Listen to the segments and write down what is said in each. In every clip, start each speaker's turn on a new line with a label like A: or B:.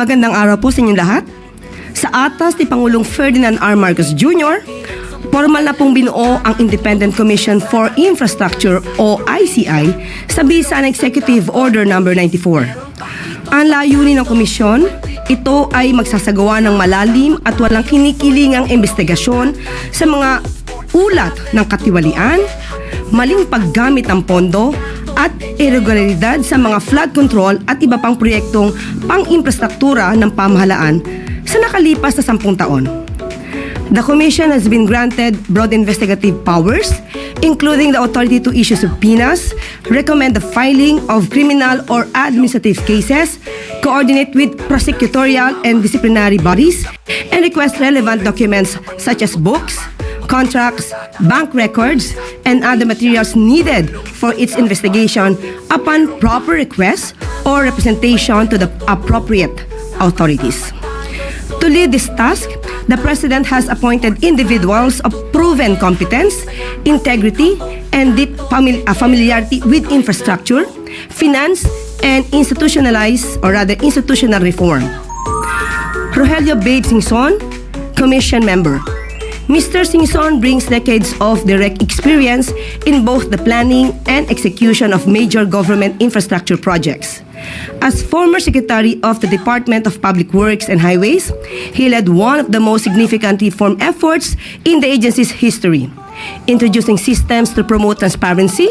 A: Magandang araw po sa inyong lahat. Sa atas ni Pangulong Ferdinand R. Marcos Jr., formal na pong binuo ang Independent Commission for Infrastructure o ICI sa bisa ng Executive Order No. 94. Ang layunin ng komisyon, ito ay magsasagawa ng malalim at walang kinikilingang investigasyon sa mga ulat ng katiwalian, maling paggamit ng pondo at irregularidad sa mga flood control at iba pang proyektong pang-infrastruktura ng pamahalaan sa nakalipas na sampung taon. The Commission has been granted broad investigative powers, including the authority to issue subpoenas, recommend the filing of criminal or administrative cases, coordinate with prosecutorial and disciplinary bodies, and request relevant documents such as books, contracts, bank records, and other materials needed for its investigation upon proper request or representation to the appropriate authorities. To lead this task, the President has appointed individuals of proven competence, integrity, and deep famili- uh, familiarity with infrastructure, finance, and institutionalized, or rather institutional reform. Rogelio Babe Commission Member. Mr. Singson brings decades of direct experience in both the planning and execution of major government infrastructure projects. As former Secretary of the Department of Public Works and Highways, he led one of the most significant reform efforts in the agency's history, introducing systems to promote transparency,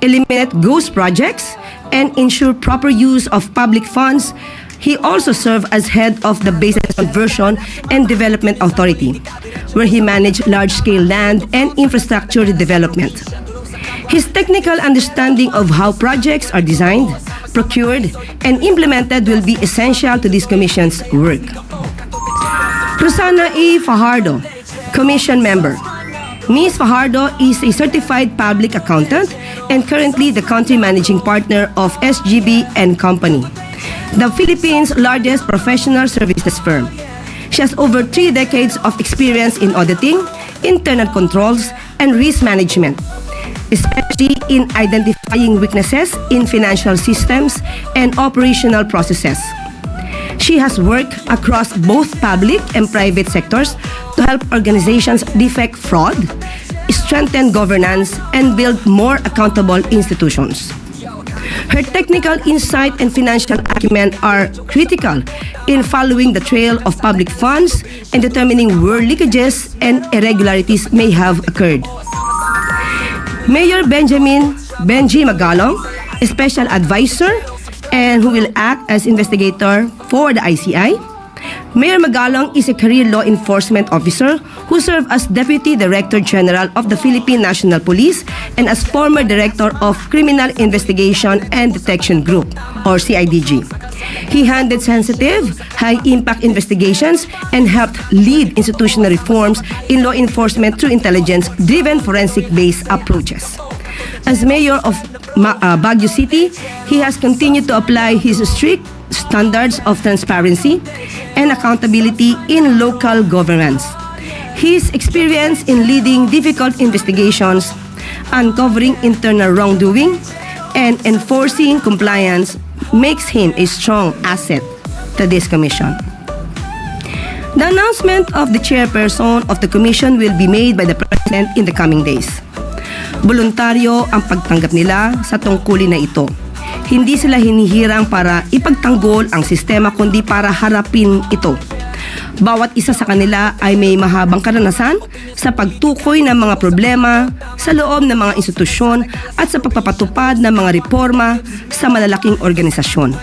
A: eliminate ghost projects, and ensure proper use of public funds he also served as head of the Basin Conversion and Development Authority, where he managed large-scale land and infrastructure development. His technical understanding of how projects are designed, procured, and implemented will be essential to this commission's work. Rosana E. Fajardo, Commission Member. Ms. Fajardo is a certified public accountant and currently the country managing partner of SGB and Company, the Philippines' largest professional services firm. She has over three decades of experience in auditing, internal controls, and risk management, especially in identifying weaknesses in financial systems and operational processes. She has worked across both public and private sectors to help organizations defect fraud, strengthen governance, and build more accountable institutions. Her technical insight and financial acumen are critical in following the trail of public funds and determining where leakages and irregularities may have occurred. Mayor Benjamin Benji Magalong, special advisor, and who will act as investigator for the ICI. Mayor Magalong is a career law enforcement officer who served as Deputy Director General of the Philippine National Police and as former Director of Criminal Investigation and Detection Group, or CIDG. He handled sensitive, high-impact investigations and helped lead institutional reforms in law enforcement through intelligence-driven forensic-based approaches. As mayor of Ma- uh, Baguio City, he has continued to apply his strict standards of transparency and accountability in local governance. His experience in leading difficult investigations, uncovering internal wrongdoing, and enforcing compliance makes him a strong asset to this commission. The announcement of the chairperson of the commission will be made by the president in the coming days. Voluntaryo ang pagtanggap nila sa tungkulin na ito. Hindi sila hinihirang para ipagtanggol ang sistema kundi para harapin ito. Bawat isa sa kanila ay may mahabang karanasan sa pagtukoy ng mga problema sa loob ng mga institusyon at sa pagpapatupad ng mga reforma sa malalaking organisasyon.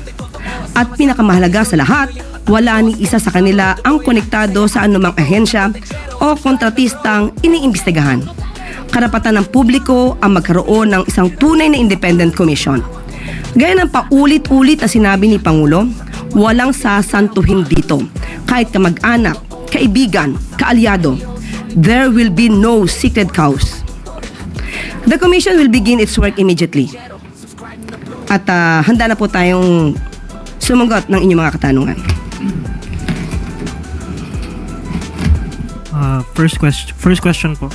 A: At pinakamahalaga sa lahat, wala ni isa sa kanila ang konektado sa anumang ahensya o kontratistang iniimbestigahan. Karapatan ng publiko ang magkaroon ng isang tunay na independent commission. Gaya ng paulit-ulit na sinabi ni Pangulo, walang sasantuhin dito. Kahit kamag-anak, kaibigan, kaalyado, there will be no secret cows. The commission will begin its work immediately. At ah, handa na po tayong sumagot ng inyong mga katanungan.
B: Uh, first question, first question po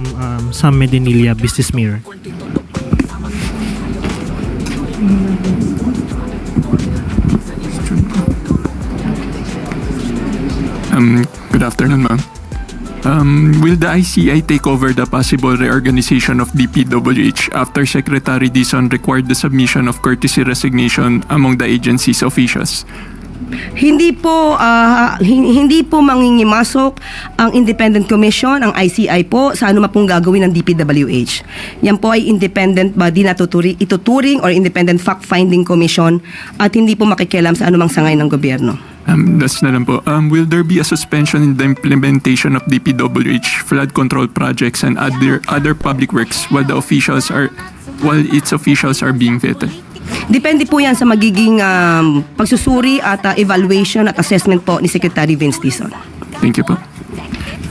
B: from um, Sam Medinilla, Business Mirror.
C: Um, good afternoon, ma'am. Um, will the ICI take over the possible reorganization of DPWH after Secretary Dizon required the submission of courtesy resignation among the agency's officials?
A: Hindi po hin- hindi po mangingimasok ang Independent Commission, ang ICI po sa ano pong gagawin ng DPWH. Yan po ay independent body na tuturi, ituturing or independent fact-finding commission at hindi po makikialam sa anumang sangay ng gobyerno.
C: Um, that's na lang po. Um, will there be a suspension in the implementation of DPWH flood control projects and other other public works while the officials are while its officials are being vetted?
A: Depende po yan sa magiging um, pagsusuri at ah, evaluation at assessment po ni Secretary Vince Dizon.
C: Thank you po.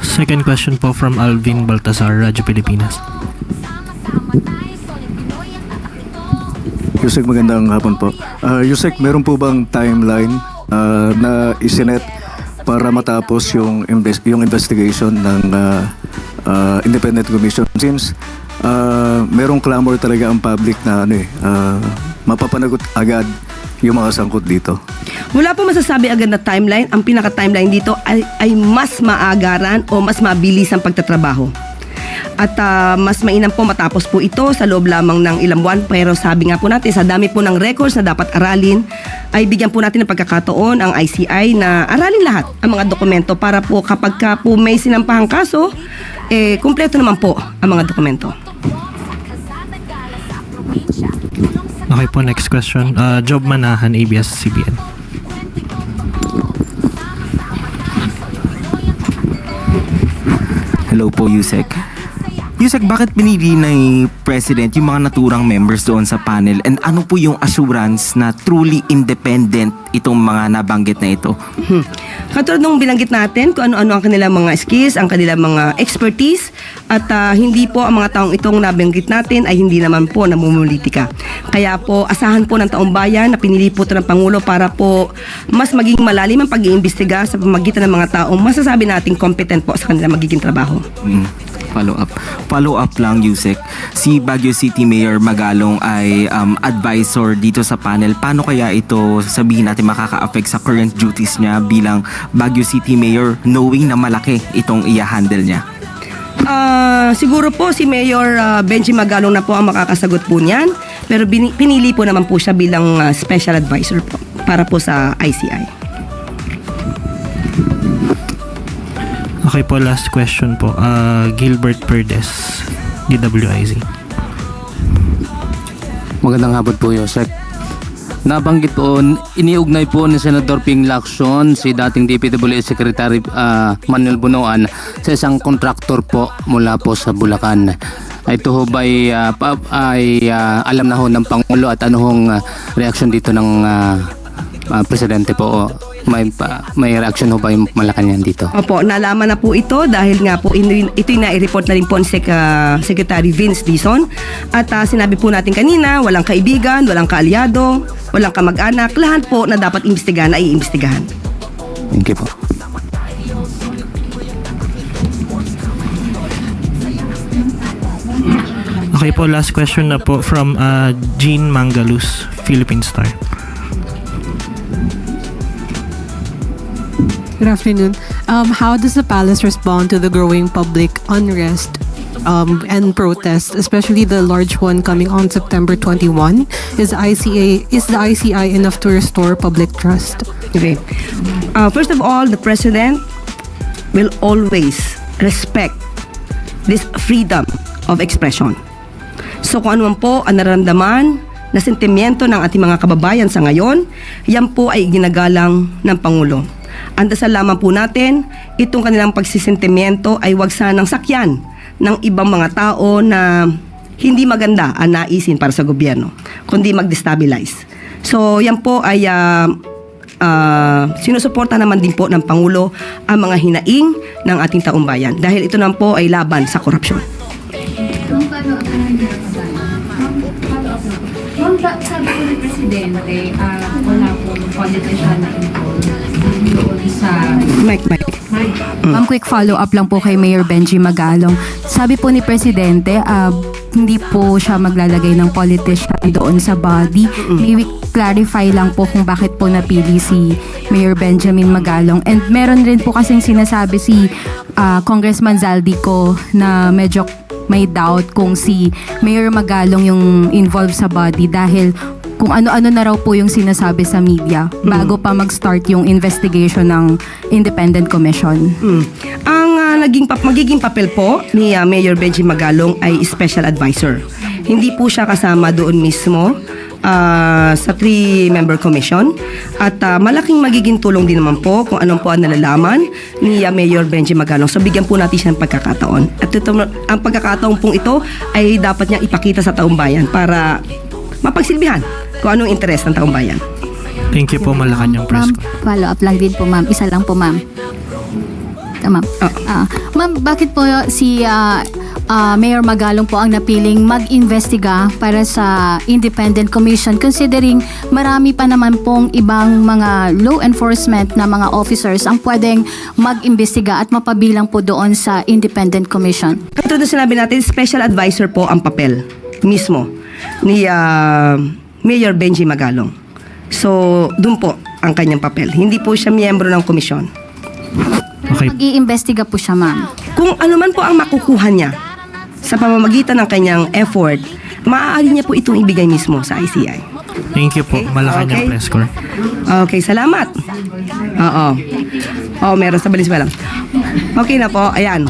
B: Second question po from Alvin Baltazar, Radyo Pilipinas.
D: Yusek, magandang hapon po. Uh, Yusek, meron po bang timeline uh, na isinet para matapos yung, invest- yung investigation ng uh, uh, Independent Commission? Since uh, merong clamor talaga ang public na ano eh, uh, mapapanagot agad yung mga sangkot dito.
A: Wala po masasabi agad na timeline. Ang pinaka-timeline dito ay, ay mas maagaran o mas mabilis ang pagtatrabaho. At ah, mas mainam po matapos po ito sa loob lamang ng ilang buwan. Pero sabi nga po natin, sa dami po ng records na dapat aralin, ay bigyan po natin ng pagkakataon ang ICI na aralin lahat ang mga dokumento para po kapag ka po may sinampahang kaso, eh, kumpleto naman po ang mga dokumento.
B: Okay po, next question. Uh, Job Manahan, ABS-CBN.
E: Hello po, Yusek. Yusek, bakit pinili ni President yung mga naturang members doon sa panel? And ano po yung assurance na truly independent itong mga nabanggit na ito?
A: Hmm. Katulad nung binanggit natin kung ano-ano ang kanilang mga skills, ang kanilang mga expertise at ah, hindi po ang mga taong itong nabanggit natin ay hindi naman po namumulitika. Kaya po asahan po ng taong bayan na pinili po ito ng Pangulo para po mas maging malalim ang pag-iimbestiga sa pamagitan ng mga taong masasabi nating competent po sa kanilang magiging trabaho.
E: Mm, follow up. Follow up lang, Yusek. Si Baguio City Mayor Magalong ay um, advisor dito sa panel. Paano kaya ito sabihin natin makaka-affect sa current duties niya bilang Baguio City Mayor knowing na malaki itong i-handle niya?
A: Ah, siguro po si Mayor ah, Benji Magalong na po ang makakasagot po niyan. Pero bini- pinili po naman po siya bilang ah, special advisor po para po sa ICI.
B: Okay po, last question po. Uh, Gilbert Perdes, DWIZ.
F: Magandang hapon po, Yosek. Nabanggit po, iniugnay po ni Senador Ping Lacson, si dating DPWH Secretary ah, Manuel Bunoan, sa isang kontraktor po mula po sa Bulacan. Ito ho ba ay, ah, pa- ay ah, alam na ho ng Pangulo at ano hong ah, reaksyon dito ng ah, ah, Presidente po? May, pa, may reaksyon ho ba yung Malacanang dito?
A: Opo, nalaman na po ito dahil nga po ino- ito yung na-report na rin po ni Sec- ah, Secretary Vince Dizon. At ah, sinabi po natin kanina, walang kaibigan, walang kaalyado, walang kamag-anak. Lahat po na dapat imbestigahan ay iimbestigahan.
F: Thank you po.
B: Okay po, last question na po from uh, Jean Mangalus, Philippine Star.
G: Good afternoon. Um, how does the palace respond to the growing public unrest um, and protests, especially the large one coming on September 21? Is ICA is the ICI enough to restore public trust?
A: Okay. Uh, first of all, the President will always respect this freedom of expression. So kung ano man po ang nararamdaman na sentimiento ng ating mga kababayan sa ngayon, yan po ay ginagalang ng Pangulo. Ang dasal lamang po natin, itong kanilang pagsisentimiento ay wag sanang sakyan ng ibang mga tao na hindi maganda ang naisin para sa gobyerno, kundi mag-destabilize. So yan po ay ah, ah, sinusuporta naman din po ng Pangulo ang mga hinaing ng ating taong bayan dahil ito naman po ay laban sa korupsyon.
H: Ma'am, sa- sabi ko ng Presidente, ah, wala pong politician na involved sa
A: Mike, Mike.
I: Ma'am, quick follow-up lang po kay Mayor Benji Magalong. Sabi po ni Presidente, ah, hindi po siya maglalagay ng politician doon sa body. May we clarify lang po kung bakit po napili si Mayor Benjamin Magalong. And meron rin po kasing sinasabi si ah, Congressman Zaldico na medyo may doubt kung si Mayor Magalong yung involved sa body dahil kung ano-ano na raw po yung sinasabi sa media bago pa mag-start yung investigation ng Independent Commission.
A: Mm. Ang ah, naging pap- magiging papel po ni ah, Mayor Benji Magalong ay special advisor. Hindi po siya kasama doon mismo ah, sa three-member commission at ah, malaking magiging tulong din naman po kung anong po ang nalalaman ni ah, Mayor Benji Magalong. So bigyan po natin siya ng pagkakataon. At ito, ang pagkakataon pong ito ay dapat niya ipakita sa taong bayan para mapagsilbihan kung anong interes ng taong bayan.
B: Thank you po Malacanang Press
J: Ma'am, follow up lang din po ma'am. Isa lang po ma'am. Ah, Ma'am. Ah, ma'am, bakit po si ah, ah, Mayor Magalong po ang napiling mag-investiga para sa Independent Commission considering marami pa naman pong ibang mga law enforcement na mga officers ang pwedeng mag-imbestiga at mapabilang po doon sa Independent Commission?
A: Katulad na sinabi natin, special advisor po ang papel mismo ni ah, Mayor Benji Magalong. So, dun po ang kanyang papel. Hindi po siya miyembro ng komisyon.
B: Okay.
J: Mag-iimbestiga po siya ma'am.
A: Kung ano man po ang makukuha niya sa pamamagitan ng kanyang effort, maaari niya po itong ibigay mismo sa ICI.
B: Thank you po Malacanang
A: Okay.
B: Press Corps.
A: Okay, salamat. Oo. Oo, meron sa Valenzuela. Okay na po, ayan.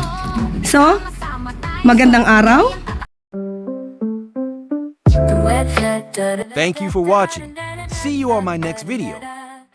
A: So, magandang araw.
K: Thank you for watching. See you on my next video.